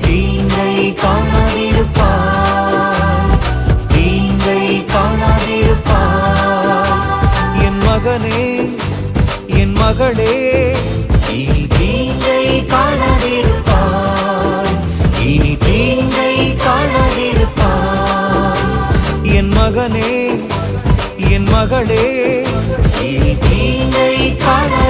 தீங்கை காணாதிருப்பாய் தீங்கை காணாதிருப்பாய் என் மகனே என் மகளே இனி தீங்கை காணாதிருப்பாய் இனி தீங்கை காணாதிருப்பாய் என் மகனே என் மகளே இனி தீங்கை காண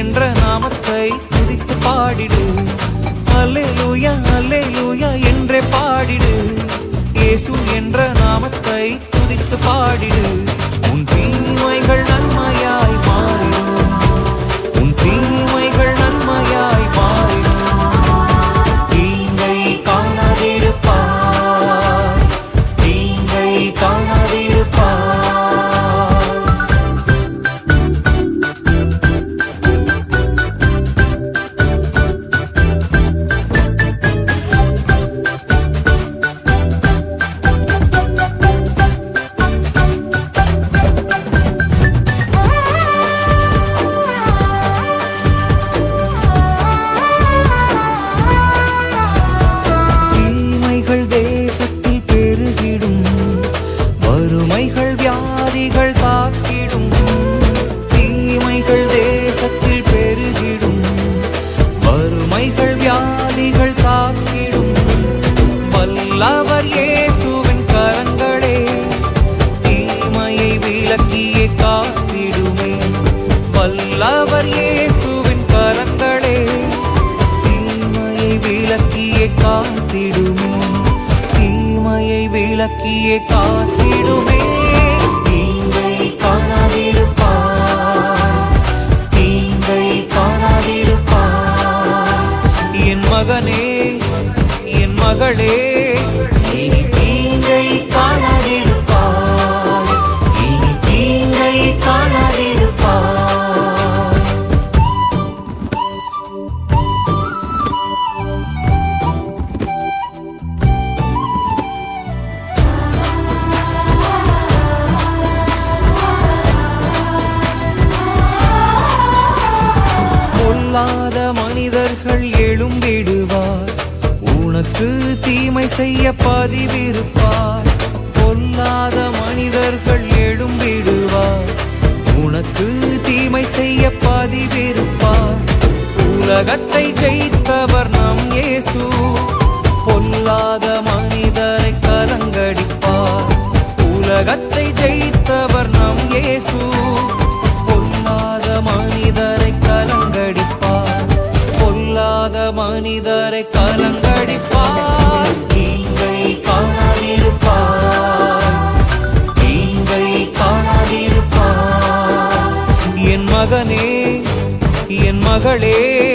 என்ற நாமத்தை துதித்து பாடிடு. அல்லேலூயா அல்லேலூயா என்றே பாடிடு. இயேசு என்ற நாமத்தை துதித்து பாடிடு. வல்லவர் இயேசுவின் கரங்களே. தீமையை விலக்கியே காத்திடுமே. வல்லவர் இயேசுவின் கரங்களே. தீமையை விலக்கியே காத்திடுமே. தீமையை விலக்கியே காத்திடுமே. மகளே. இனி தீங்கை காணாதிருப்பாய். இனி தீங்கை காணாதிருப்பாய். மனிதர்கள் எழும்பிடுவார். நன்மை செய்ய பதிவிருப்பார். பொல்லாத மனிதர்கள் எழும்பிடுவார். உனக்கு தீமை செய்ய பதிவிருப்பார். உலகத்தை ஜெயித்தவர் நம் இயேசு. வரை கலங்கடிப்பார். தீங்கை காணாதிருப்பார். தீங்கை காணாதிருப்பார். என் மகனே என் மகளே